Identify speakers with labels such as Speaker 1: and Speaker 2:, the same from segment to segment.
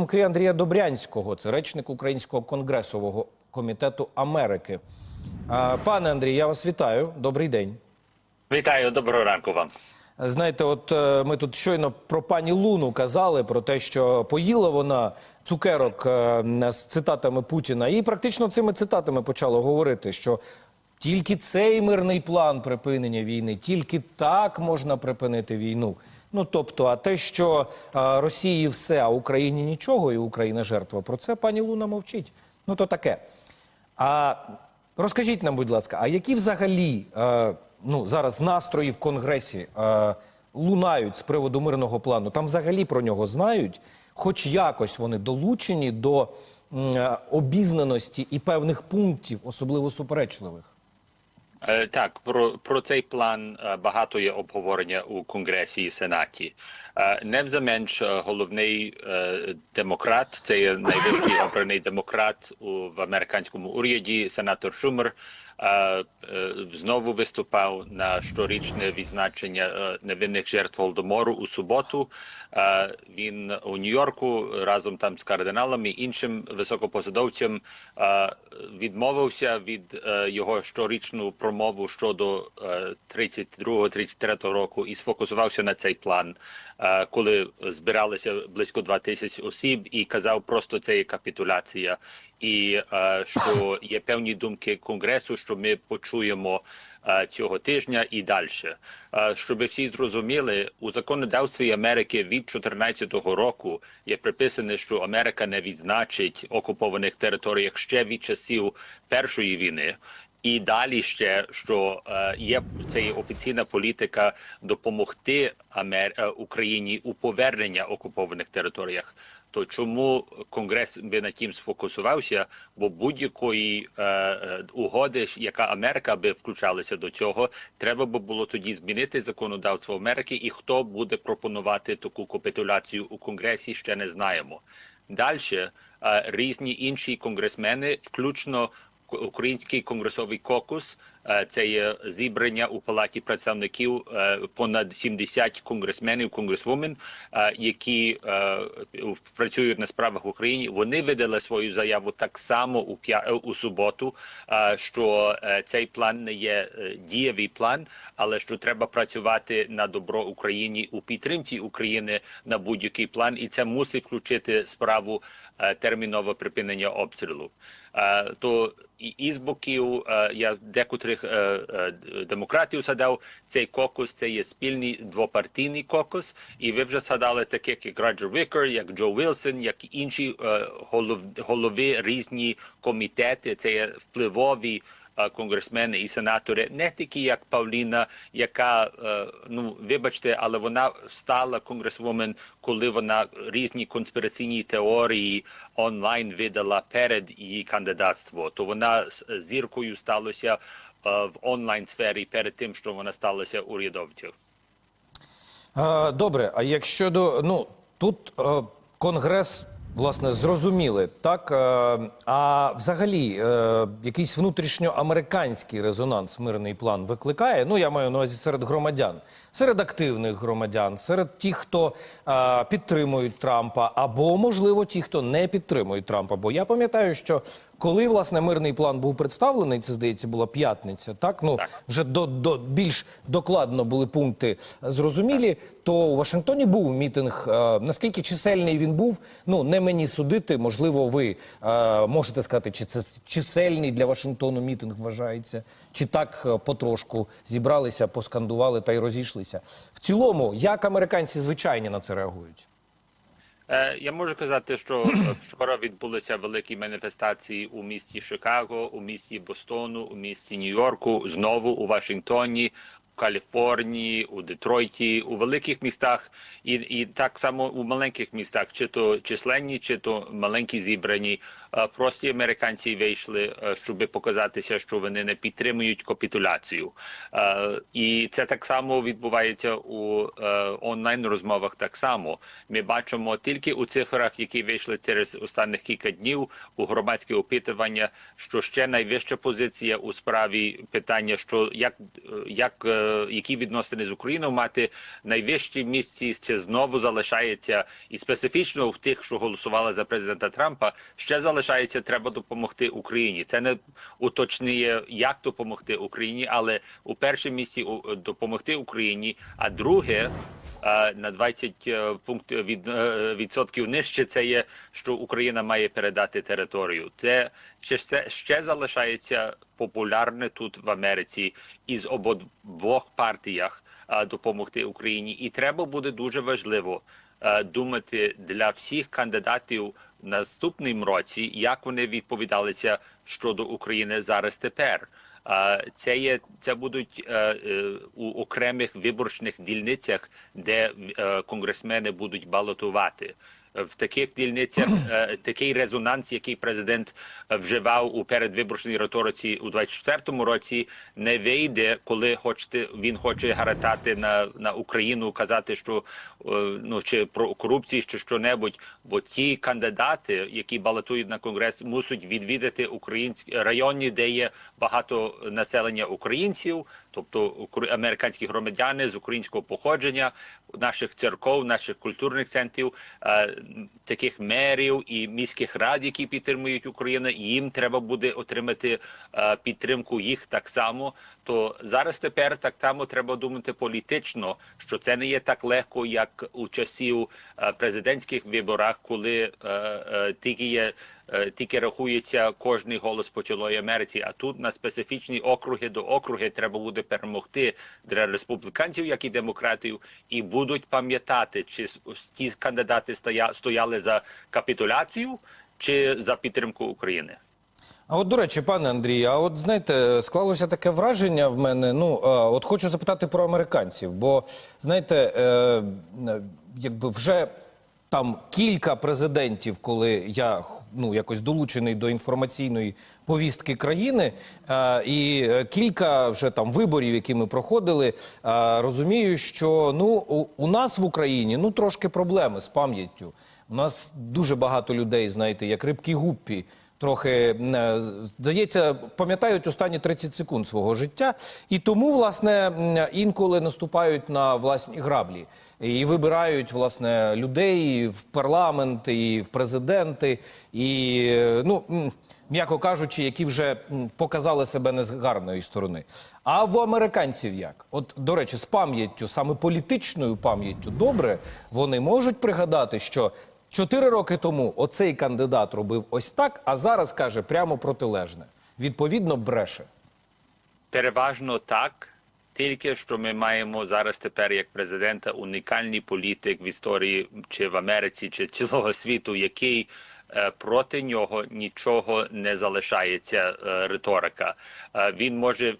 Speaker 1: Думки Андрія Добрянського, це речник Українського конгресового комітету Америки. Пане Андрій, я вас вітаю. Добрий день.
Speaker 2: Вітаю, доброго ранку вам.
Speaker 1: Знаєте, от е, ми тут щойно про пані Луну казали про те, що поїла вона цукерок е, з цитатами Путіна, і практично цими цитатами почала говорити, що тільки цей мирний план припинення війни, тільки так можна припинити війну. Ну тобто, а те, що е, Росії все, а Україні нічого, і Україна жертва, про це пані Луна мовчить. Ну то таке. А розкажіть нам, будь ласка, а які взагалі е, ну, зараз настрої в Конгресі е, лунають з приводу мирного плану? Там взагалі про нього знають, хоч якось вони долучені до м, обізнаності і певних пунктів, особливо суперечливих.
Speaker 2: Е, Так, про, про цей план е, багато є обговорення у Конгресі і Сенаті. Е, Невзаменш головний демократ, це є найвищий обраний демократ у, в американському уряді, сенатор Шумер, знову виступав на щорічне відзначення невинних жертв Голодомору у суботу. Він у Нью-Йорку разом там з кардиналами і іншим високопосадовцям е, відмовився від його щорічну промову щодо е, 32-33 року і сфокусувався на цей план, е, коли збиралися близько 2 тисяч осіб, і казав просто це є капітуляція, і е, що є певні думки конгресу, що ми почуємо е, цього тижня і далі. Е, щоб всі зрозуміли, у законодавстві Америки від 2014 року є приписане, що Америка не відзначить окупованих територіях ще від часів першої війни. І далі ще що е, є це офіційна політика допомогти Амер... е, Україні у повернення окупованих територіях. То чому Конгрес би на тім сфокусувався? Бо будь-якої е, е, угоди, яка Америка би включалася до цього, треба би було тоді змінити законодавство Америки, і хто буде пропонувати таку капітуляцію у Конгресі, ще не знаємо. Далі різні інші конгресмени, включно Український конгресовий кокус це є зібрання у палаті представників е, понад 70 конгресменів, конгресвумен, е, які е, працюють на справах в Україні. Вони видали свою заяву так само у е, у суботу, е, що е, цей план не є е, дієвий план, але що треба працювати на добро Україні у підтримці України на будь-який план, і це мусить включити справу е, термінове припинення обстрілу. Е, То і, з боків е, я декотрих е, е, демократів садав цей кокус. Це є спільний двопартійний кокус, і ви вже садали таких як Роджер Вікер, як Джо Вілсон, як інші е, голов, голови різні комітети. Це є впливові конгресмени і сенатори, не такі як Павліна, яка ну вибачте, але вона стала конгресвумен, коли вона різні конспіраційні теорії онлайн видала перед її кандидатство. То вона зіркою сталося в онлайн сфері перед тим, що вона сталася урядовцем.
Speaker 1: Е, Добре, а якщо до ну тут е, конгрес. Власне, зрозуміли, так. е, А взагалі, е, якийсь внутрішньоамериканський резонанс мирний план викликає. Ну, я маю на увазі серед громадян, серед активних громадян, серед тих, хто е, підтримують Трампа, або, можливо, ті, хто не підтримують Трампа. Бо я пам'ятаю, що коли власне мирний план був представлений, це здається була п'ятниця, так ну
Speaker 2: Так.
Speaker 1: вже до, до більш докладно були пункти зрозумілі. То у Вашингтоні був мітинг. Е, наскільки чисельний він був? Ну не мені судити. Можливо, ви е, можете сказати, чи це чисельний для Вашингтону мітинг вважається, чи так е, потрошку зібралися, поскандували та й розійшлися. В цілому, як американці звичайні на це реагують?
Speaker 2: Е, Я можу казати, що вчора відбулися великі маніфестації у місті Чикаго, у місті Бостону, у місті Нью-Йорку, знову у Вашингтоні. Каліфорнії, у Детройті, у великих містах, і, і так само у маленьких містах, чи то численні, чи то маленькі зібрані. Е, Прості американці вийшли, е, щоб показатися, що вони не підтримують капітуляцію. Е, І це так само відбувається у онлайн розмовах. Так само ми бачимо тільки у цифрах, які вийшли через останніх кілька днів у громадське опитування, що ще найвища позиція у справі питання, що як, як які відносини з Україною мати найвищі місці, чи знову залишається і специфічно в тих, що голосували за президента Трампа, ще залишається треба допомогти Україні. Це не уточнює, як допомогти Україні, але у першому місці допомогти Україні. А друге е, на 20 е, пунктів від е, відсотків нижче. Це є, що Україна має передати територію. Це ще ще, ще залишається популярне тут в Америці із обидвох партіях е, допомогти Україні, і треба буде дуже важливо е, думати для всіх кандидатів в наступному році, як вони відповідалися щодо України зараз тепер. Це є це будуть е, е, у окремих виборчних дільницях, де е, конгресмени будуть балотувати. В таких дільницях е, такий резонанс, який президент вживав у передвиборчній риториці у 24-му році, не вийде, коли хочете він хоче гаратати на, на Україну, казати, що е, ну чи про корупцію, чи що-небудь. Бо ті кандидати, які балотують на конгрес, мусять відвідати українські райони, де є багато населення українців, тобто американські громадяни з українського походження, наших церков, наших культурних центрів, е, таких мерів і міських рад, які підтримують Україну. Їм треба буде отримати е, підтримку їх так само. То зараз тепер так само треба думати політично, що це не є так легко, як у часів е, президентських виборах, коли тільки є. Е, Тільки рахується кожний голос по цілої Америці, а тут на специфічні округи до округи треба буде перемогти для республіканців, як і демократів, і будуть пам'ятати, чи ті кандидати стояли за капітуляцію чи за підтримку України.
Speaker 1: А от, до речі, пане Андрію, а от знаєте, склалося таке враження в мене. Ну, от хочу запитати про американців, бо знаєте, е, якби вже там кілька президентів, коли я ну якось долучений до інформаційної повістки країни, е, і е, кілька вже там виборів, які ми проходили, е, розумію, що ну у, у нас в Україні ну трошки проблеми з пам'яттю. У нас дуже багато людей, знаєте, як рибки гуппі. Трохи е, здається, пам'ятають останні 30 секунд свого життя, і тому власне інколи наступають на власні граблі і вибирають власне людей в парламент, і в президенти, і е, ну м'яко кажучи, які вже показали себе не з гарної сторони. А в американців як? От до речі, з пам'яттю, саме політичною пам'яттю, добре вони можуть пригадати, що Чотири роки тому оцей кандидат робив ось так, а зараз каже прямо протилежне. Відповідно, бреше.
Speaker 2: Переважно так. Тільки що ми маємо зараз тепер як президента унікальний політик в історії чи в Америці, чи цілого світу, який проти нього нічого не залишається е, риторика. Е, він може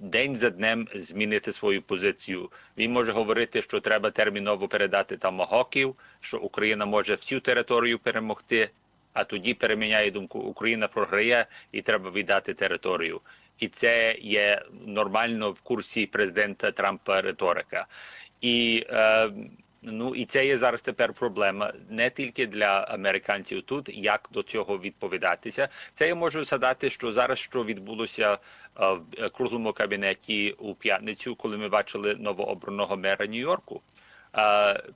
Speaker 2: день за днем змінити свою позицію. Він може говорити, що треба терміново передати тамагоків, що Україна може всю територію перемогти. А тоді переміняє думку, Україна програє і треба віддати територію. І це є нормально в курсі президента Трампа риторика. І е, ну і це є зараз тепер проблема не тільки для американців тут, як до цього відповідатися. Це я можу згадати, що зараз що відбулося е, в е, круглому кабінеті у п'ятницю, коли ми бачили новообраного мера Нью-Йорку.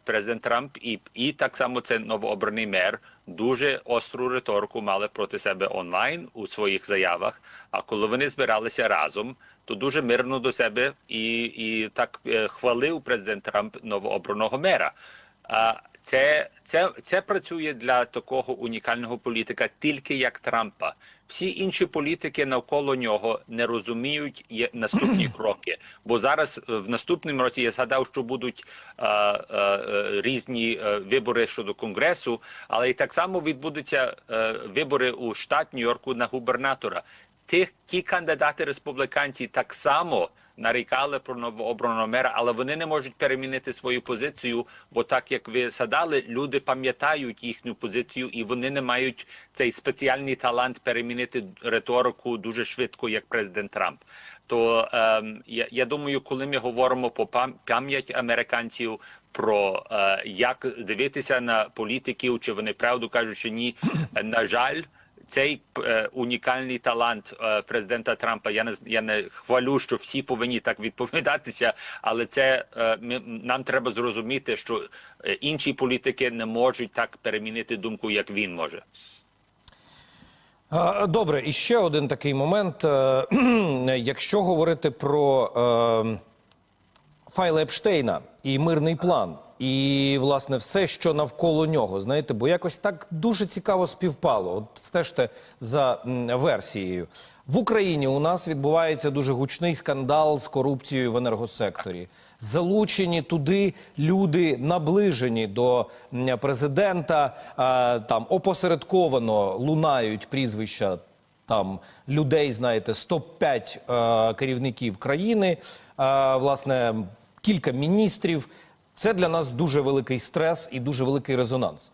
Speaker 2: Президент Трамп і, і так само це новообраний мер дуже остру риторику мали проти себе онлайн у своїх заявах. А коли вони збиралися разом, то дуже мирно до себе і, і так е, хвалив президент Трамп новообраного мера. А це, це, це працює для такого унікального політика тільки як Трампа. Всі інші політики навколо нього не розуміють наступні кроки. Бо зараз е, в наступному році я згадав, що будуть е, е, е, різні е, вибори щодо конгресу, але і так само відбудуться е, вибори у штат Нью-Йорку на губернатора. Тих ті кандидати республіканці так само нарікали про новообраного мера, але вони не можуть перемінити свою позицію, бо так як ви згадали, люди пам'ятають їхню позицію, і вони не мають цей спеціальний талант перемінити риторику дуже швидко, як президент Трамп. То ем, я, я думаю, коли ми говоримо про пам- пам'ять американців. Про е, як дивитися на політиків, чи вони правду кажуть, чи ні, на жаль, цей е, унікальний талант е, президента Трампа. Я не я не хвалю, що всі повинні так відповідатися, але це е, нам треба зрозуміти, що інші політики не можуть так перемінити думку, як він може.
Speaker 1: Добре, і ще один такий момент. Якщо говорити про е, файли Епштейна і мирний план, і власне все, що навколо нього, знаєте, бо якось так дуже цікаво співпало. От стежте за версією. В Україні у нас відбувається дуже гучний скандал з корупцією в енергосекторі. Залучені туди люди, наближені до президента, там опосередковано лунають прізвища там людей, знаєте, 105 е, керівників країни, е, власне, кілька міністрів. Це для нас дуже великий стрес і дуже великий резонанс.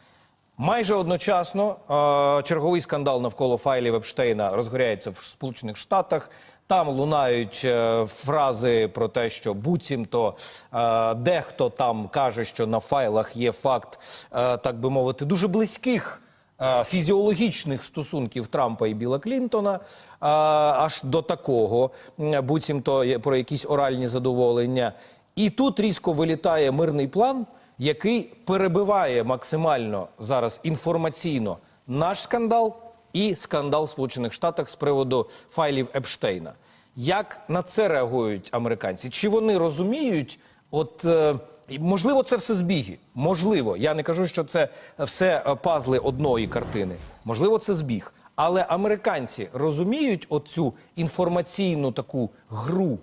Speaker 1: Майже одночасно е, черговий скандал навколо файлів Епштейна розгоряється в Сполучених Штатах. Там лунають е, фрази про те, що буцімто е, дехто там каже, що на файлах є факт, е, так би мовити, дуже близьких е, фізіологічних стосунків Трампа і Біла Клінтона, е, аж до такого, буцімто про якісь оральні задоволення. І тут різко вилітає мирний план, який перебиває максимально зараз інформаційно наш скандал і скандал в Сполучених Штатах з приводу файлів Епштейна. Як на це реагують американці? Чи вони розуміють, от е, можливо, це все збіги? Можливо, я не кажу, що це все е, пазли одної картини. Можливо, це збіг. Але американці розуміють оцю інформаційну таку гру.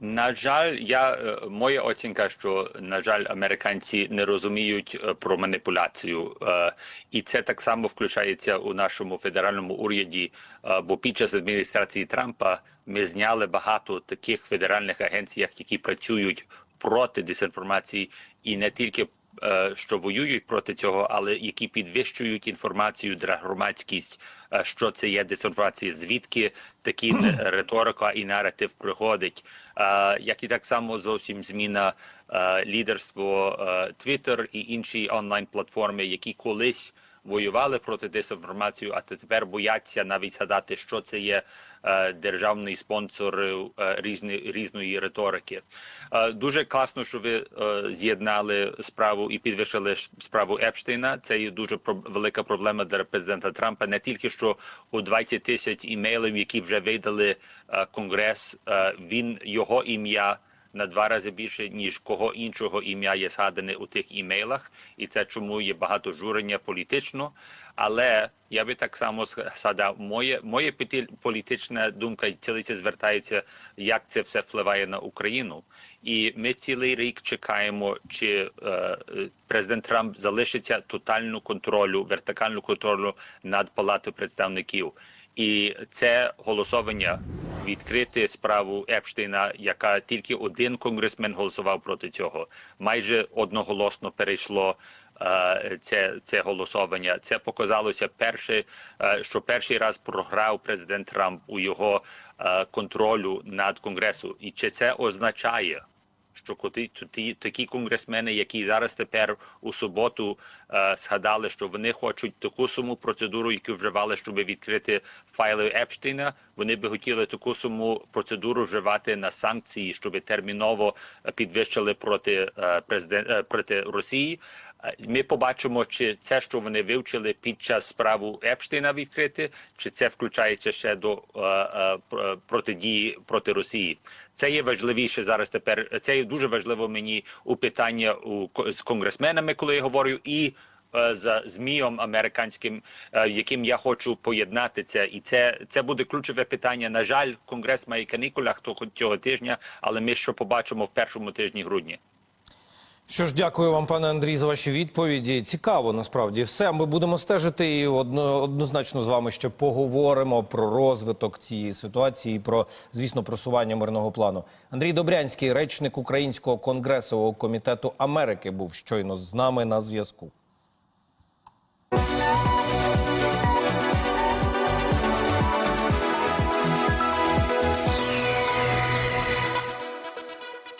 Speaker 2: На жаль, я е, моя оцінка, що на жаль, американці не розуміють е, про маніпуляцію, Е, і це так само включається у нашому федеральному уряді. Бо під час адміністрації Трампа ми зняли багато таких федеральних агенцій, які працюють проти дезінформації, і не тільки що воюють проти цього, але які підвищують інформацію для громадськість, е, що це є дезінформація, звідки такі е, риторика і наратив приходить. Е, Як і так само зовсім зміна е, лідерство е, Twitter і інші онлайн платформи, які колись. Воювали проти дезінформації, а тепер бояться навіть згадати, що це є е, державний спонсор е, різної риторики. Е, дуже класно, що ви е, з'єднали справу і підвищили справу Епштейна. Це є дуже про- велика проблема для президента Трампа. Не тільки що у 20 тисяч імейлів, які вже видали Конгрес, він його ім'я на два рази більше ніж кого іншого ім'я є згадане у тих імейлах, і це чому є багато журення політично. Але я би так само згадав, моє моє політична думка і цілиця звертається, як це все впливає на Україну. І ми цілий рік чекаємо, чи е, президент Трамп залишиться тотальну контролю, вертикальну контролю над палатою представників. І це голосування відкрити справу Епштейна, яка тільки один конгресмен голосував проти цього. Майже одноголосно перейшло е, це, це голосування. Це показалося перше, е, що перший раз програв президент Трамп у його е, контролю над конгресу. І чи це означає? Що коти ті, такі конгресмени, які зараз тепер у суботу е, згадали, що вони хочуть таку суму процедуру, яку вживали, щоб відкрити файли Епштейна, вони би хотіли таку суму процедуру вживати на санкції, щоб терміново підвищили проти е, е, проти Росії. Ми побачимо, чи це, що вони вивчили під час справу Епштейна відкрити, чи це включається ще до е, е, протидії проти Росії. Це є важливіше зараз. Тепер це є дуже важливо мені у питання у з конгресменами, коли я говорю, і е, з змієм американським, яким я хочу поєднати це, і це, це буде ключове питання. На жаль, конгрес має канікулах того- цього тижня, але ми що побачимо в першому тижні грудня.
Speaker 1: Що ж, дякую вам, пане Андрій, за ваші відповіді. Цікаво насправді все. Ми будемо стежити і одно, однозначно з вами ще поговоримо про розвиток цієї ситуації, про звісно просування мирного плану. Андрій Добрянський, речник Українського конгресового комітету Америки, був щойно з нами на зв'язку.